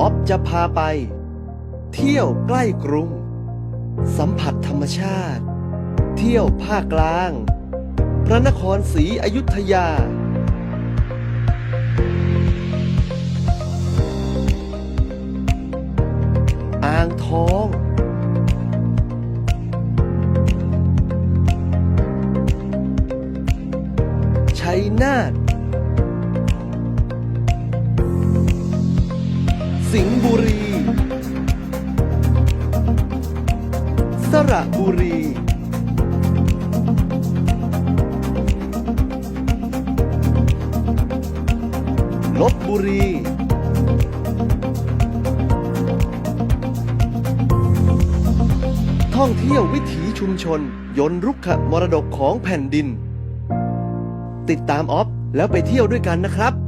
ออฟจะพาไป เที่ยวใกล้กรุง สัมผัสธรรมชาติ เที่ยวภาคกลาง พระนครศรีอยุธยา อ่างทอง ชัยนาท สิงห์บุรี สระบุรี ลบบุรี ท่องเที่ยววิถีชุมชน ยนรุกขมรดกของแผ่นดิน ติดตามออฟแล้วไปเที่ยวด้วยกันนะครับ